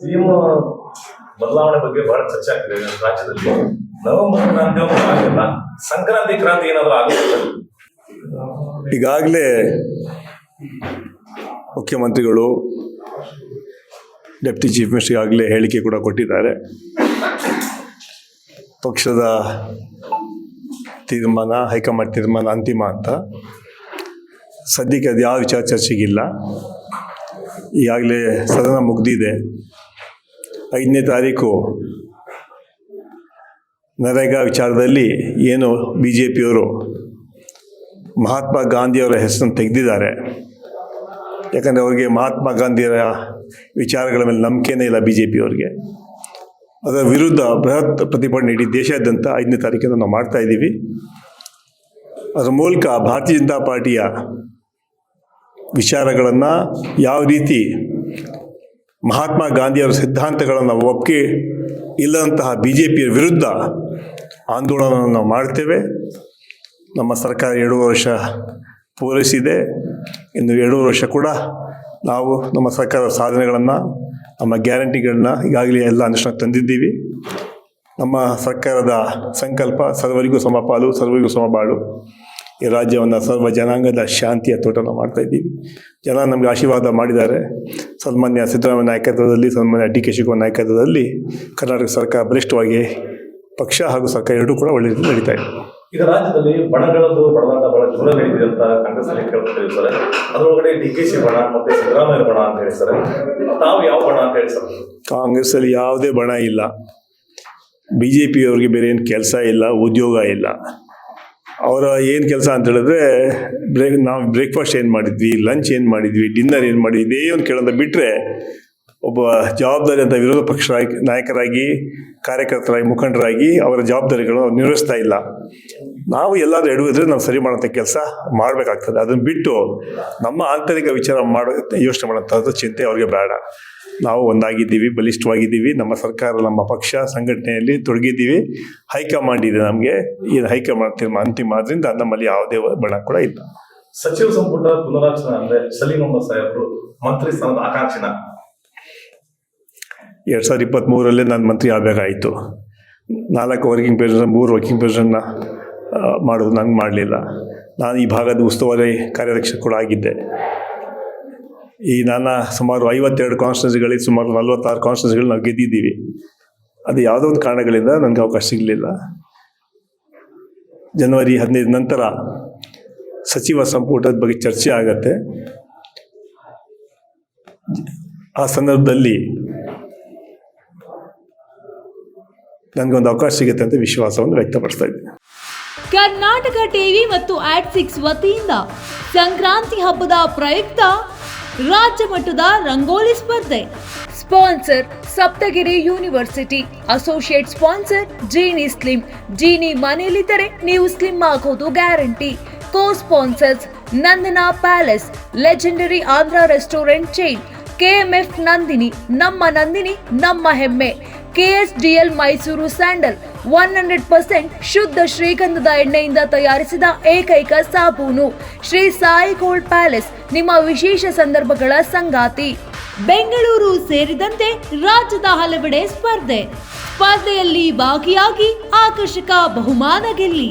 CM ಬದಲಾವಣೆ ಬಗ್ಗೆ ಬಹಳ ಚರ್ಚೆ ಆಗ್ತಿದೆ ರಾಜ್ಯದಲ್ಲಿ. ನವೆಂಬರ್ ಕ್ರಾಂತಿ ಆಗಿಲ್ಲ. ಸಂಕ್ರಾಂತಿ, ಕ್ರಾಂತಿ ಏನಾದ್ರೂ ಆಗುತ್ತೆ? ಈಗಾಗಲೇ ಮುಖ್ಯಮಂತ್ರಿಗಳು, ಡೆಪ್ಟಿ ಚೀಫ್ ಮಿನಿಸ್ಟರ್ ಆಗಲೇ ಹೇಳಿಕೆ ಕೂಡ ಕೊಟ್ಟಿದ್ದಾರೆ. ಪಕ್ಷದ ತೀರ್ಮಾನ, ಹೈಕಮಾಂಡ್ ತೀರ್ಮಾನ ಅಂತಿಮ ಅಂತ. ಸದ್ಯಕ್ಕೆ ಅದು ಯಾವ ವಿಚಾರ ಚರ್ಚೆಗಿಲ್ಲ ಈಗಾಗಲೇ ಸದನ ಮುಗ್ದಿದೆ. ಐದನೇ ತಾರೀಕು ನರೇಗಾ ವಿಚಾರದಲ್ಲಿ ಏನು ಬಿ ಜೆ ಪಿಯವರು ಮಹಾತ್ಮ ಗಾಂಧಿಯವರ ಹೆಸರನ್ನು ತೆಗೆದಿದ್ದಾರೆ. ಯಾಕಂದರೆ ಅವರಿಗೆ ಮಹಾತ್ಮ ಗಾಂಧಿಯವರ ವಿಚಾರಗಳ ಮೇಲೆ ನಂಬಿಕೆನೇ ಇಲ್ಲ ಬಿ ಜೆ ಪಿಯವ್ರಿಗೆ ಅದರ ವಿರುದ್ಧ ಬೃಹತ್ ಪ್ರತಿಭಟನೆ ಇಡೀ ದೇಶಾದ್ಯಂತ ಐದನೇ ತಾರೀಕಿನ ನಾವು ಮಾಡ್ತಾ ಇದ್ದೀವಿ. ಅದರ ಮೂಲಕ ಭಾರತೀಯ ಜನತಾ ಪಾರ್ಟಿಯ ವಿಚಾರಗಳನ್ನು ಯಾವ ರೀತಿ ಮಹಾತ್ಮ ಗಾಂಧಿಯವರ ಸಿದ್ಧಾಂತಗಳನ್ನು ಒಪ್ಪಿಗೆ ಇಲ್ಲದಂತಹ ಬಿ ಜೆ ಪಿಯ ವಿರುದ್ಧ ಆಂದೋಲನವನ್ನು ನಾವು ಮಾಡ್ತೇವೆ. ನಮ್ಮ ಸರ್ಕಾರ ಎರಡು ವರ್ಷ ಪೂರೈಸಿದೆ. ಇನ್ನು ಎರಡು ವರ್ಷ ಕೂಡ ನಾವು ನಮ್ಮ ಸರ್ಕಾರದ ಸಾಧನೆಗಳನ್ನು, ನಮ್ಮ ಗ್ಯಾರಂಟಿಗಳನ್ನ ಈಗಾಗಲೇ ಎಲ್ಲ ಅನುಷ್ಠಾನ ತಂದಿದ್ದೀವಿ. ನಮ್ಮ ಸರ್ಕಾರದ ಸಂಕಲ್ಪ ಸರ್ವರಿಗೂ ಸಮಪಾಲು, ಸರ್ವರಿಗೂ ಸಮಬಾಳು. ಈ ರಾಜ್ಯವನ್ನು ಸರ್ವ ಜನಾಂಗದ ಶಾಂತಿಯ ತೋಟನ ಮಾಡ್ತಾ ಇದ್ದೀವಿ. ಜನ ನಮಗೆ ಆಶೀರ್ವಾದ ಮಾಡಿದ್ದಾರೆ. ಸನ್ಮಾನ್ಯ ಸಿದ್ದರಾಮಯ್ಯ ನಾಯಕತ್ವದಲ್ಲಿ ಸನ್ಮಾನ್ಯ ಡಿ ಕೆ ಶಿವಕುಮಾರ್ ನಾಯಕತ್ವದಲ್ಲಿ ಕರ್ನಾಟಕ ಸರ್ಕಾರ ಬಲಿಷ್ಠವಾಗಿ ಪಕ್ಷ ಹಾಗೂ ಸರ್ಕಾರ ಎರಡೂ ಕೂಡ ಒಳ್ಳೆ ರೀತಿ ನಡೀತಾ ಇದೆ. ಈಗ ರಾಜ್ಯದಲ್ಲಿ ಬಣಗಳದ್ದು ಬಡದಾಟ ಬಹಳ ಜೋರ ನಡೆದಿದೆ ಅಂತ ಕಾಂಗ್ರೆಸ್ ಅಲ್ಲಿ ಸರ್. ಅದ್ರೊಳಗಡೆ ಡಿ ಕೆ ಶಿ ಬಣ ಮತ್ತೆ ಸಿದ್ದರಾಮಯ್ಯ ಬಣ ಅಂತ ಹೇಳಿ ಸರ್. ತಾವು ಯಾವ ಬಣ ಅಂತ ಹೇಳಿ ಸರ್? ಕಾಂಗ್ರೆಸ್ಸಲ್ಲಿ ಯಾವುದೇ ಬಣ ಇಲ್ಲ. ಬಿ ಜೆ ಪಿಯವ್ರಿಗೆ ಬೇರೆ ಏನು ಕೆಲಸ ಇಲ್ಲ ಉದ್ಯೋಗ ಇಲ್ಲ. ಅವರ ಏನು ಕೆಲಸ ಅಂತ ಹೇಳಿದ್ರೆ ಬ್ರೇಕ್ ನಾವು ಬ್ರೇಕ್ಫಾಸ್ಟ್ ಏನು ಮಾಡಿದ್ವಿ ಲಂಚ್ ಏನು ಮಾಡಿದ್ವಿ ಡಿನ್ನರ್ ಏನು ಮಾಡಿದ್ವಿ, ಇದೇ ಒಂದು ಕೇಳೋದ ಬಿಟ್ಟರೆ ಒಬ್ಬ ಜವಾಬ್ದಾರಿ ಅಂತ ವಿರೋಧ ಪಕ್ಷ ನಾಯಕರಾಗಿ, ಕಾರ್ಯಕರ್ತರಾಗಿ, ಮುಖಂಡರಾಗಿ ಅವರ ಜವಾಬ್ದಾರಿಗಳು ನಿರ್ವಹಿಸ್ತಾ ಇಲ್ಲ. ನಾವು ಎಲ್ಲಾದರೂ ಎಡುವಿದ್ರೆ ನಾವು ಸರಿ ಮಾಡೋಂಥ ಕೆಲಸ ಮಾಡಬೇಕಾಗ್ತದೆ. ಅದನ್ನು ಬಿಟ್ಟು ನಮ್ಮ ಆಂತರಿಕ ವಿಚಾರ ಮಾಡೋ ಯೋಚನೆ ಮಾಡೋಂಥದ್ದು ಚಿಂತೆ ಅವ್ರಿಗೆ ಬೇಡ. ನಾವು ಒಂದಾಗಿದ್ದೀವಿ, ಬಲಿಷ್ಠವಾಗಿದ್ದೀವಿ, ನಮ್ಮ ಸರ್ಕಾರ, ನಮ್ಮ ಪಕ್ಷ ಸಂಘಟನೆಯಲ್ಲಿ ತೊಡಗಿದ್ದೀವಿ. ಹೈಕಮಾಂಡ್ ಇದೆ ನಮಗೆ. ಈ ಹೈಕಮಾಂಡ್ ತೀರ್ಮಾನ ಅಂತಿಮ ಆದ್ರಿಂದ ನಮ್ಮಲ್ಲಿ ಯಾವುದೇ ಬಣ ಕೂಡ ಇಲ್ಲ. ಸಚಿವ ಸಂಪುಟ ಪುನರಾಚನೆ ಅಂದ್ರೆ ಸಲೀಂ ಸಾಹೇಬ್ರು ಮಂತ್ರಿ ಸ್ಥಾನದ ಆಕಾಂಕ್ಷಿನ ಎರಡು ಸಾವಿರದ ಇಪ್ಪತ್ತ್ಮೂರಲ್ಲೇ ನಾನು ಮಂತ್ರಿ ಆಗಬೇಕಾಯಿತು. ನಾಲ್ಕು ವರ್ಕಿಂಗ್ ಪ್ರೆಸಿಡೆಂಟ್ ಮೂರು ವರ್ಕಿಂಗ್ ಪ್ರೆಸಿಡೆಂಟ್ನ ಮಾಡೋದು ನಂಗೆ ಮಾಡಲಿಲ್ಲ. ನಾನು ಈ ಭಾಗದ ಉಸ್ತುವಾರಿ ಕಾರ್ಯಾಧ್ಯಕ್ಷ ಕೂಡ ಆಗಿದ್ದೆ. ಈ ನನ್ನ ಸುಮಾರು ಐವತ್ತೆರಡು ಕಾನ್ಸ್ಟೆನ್ಸಿಗಳಿಗೆ ಸುಮಾರು ನಲ್ವತ್ತಾರು ಕಾನ್ಸ್ಟೆನ್ಸಿಗಳು ನಾವು ಗೆದ್ದಿದ್ದೀವಿ. ಅದು ಯಾವುದೋ ಒಂದು ಕಾರಣಗಳಿಂದ ನನಗೆ ಅವಕಾಶ ಸಿಗಲಿಲ್ಲ. ಜನವರಿ ಹದಿನೈದು ನಂತರ ಸಚಿವ ಸಂಪುಟದ ಬಗ್ಗೆ ಚರ್ಚೆ ಆಗತ್ತೆ. ಆ ಸಂದರ್ಭದಲ್ಲಿ ನನಗೊಂದು ಅವಕಾಶ ಸಿಗುತ್ತೆ ಅಂತ ವಿಶ್ವಾಸವನ್ನು ವ್ಯಕ್ತಪಡಿಸ್ತಾ ಇದ್ದೀನಿ. ಕರ್ನಾಟಕ ಟಿವಿ ಮತ್ತು ಆಟ್ ಸಿಕ್ಸ್ ವತಿಯಿಂದ ಸಂಕ್ರಾಂತಿ ಹಬ್ಬದ ಪ್ರಯುಕ್ತ ರಾಜ್ಯ ಮಟ್ಟದ ರಂಗೋಲಿ ಸ್ಪರ್ಧೆ. Sponsor Saptagiri university. Associate sponsor Jeeni slim. Jeeni ಮನೆಯಲ್ಲಿದ್ದರೆ ನೀವು ಸ್ಲಿಮ್ ಆಗೋದು guarantee. Co sponsors Nandana palace legendary Andhra restaurant chain KMF Nandini, ನಮ್ಮ ನಂದಿನಿ, ನಮ್ಮ ಹೆಮ್ಮೆ. KSDL Mysore sandal, one hundred percent ಶುದ್ಧ ಶ್ರೀಗಂಧದ ಎಣ್ಣೆಯಿಂದ ತಯಾರಿಸಿದ ಏಕೈಕ ಸಾಬೂನು. ಶ್ರೀ ಸಾಯಿ ಗೋಲ್ಡ್ ಪ್ಯಾಲೇಸ್, ನಿಮ್ಮ ವಿಶೇಷ ಸಂದರ್ಭಗಳ ಸಂಗಾತಿ. ಬೆಂಗಳೂರು ಸೇರಿದಂತೆ ರಾಜ್ಯದ ಹಲವೆಡೆ ಸ್ಪರ್ಧೆ. ಸ್ಪರ್ಧೆಯಲ್ಲಿ ಭಾಗಿಯಾಗಿ ಆಕರ್ಷಕ ಬಹುಮಾನ ಗೆಲ್ಲಿ.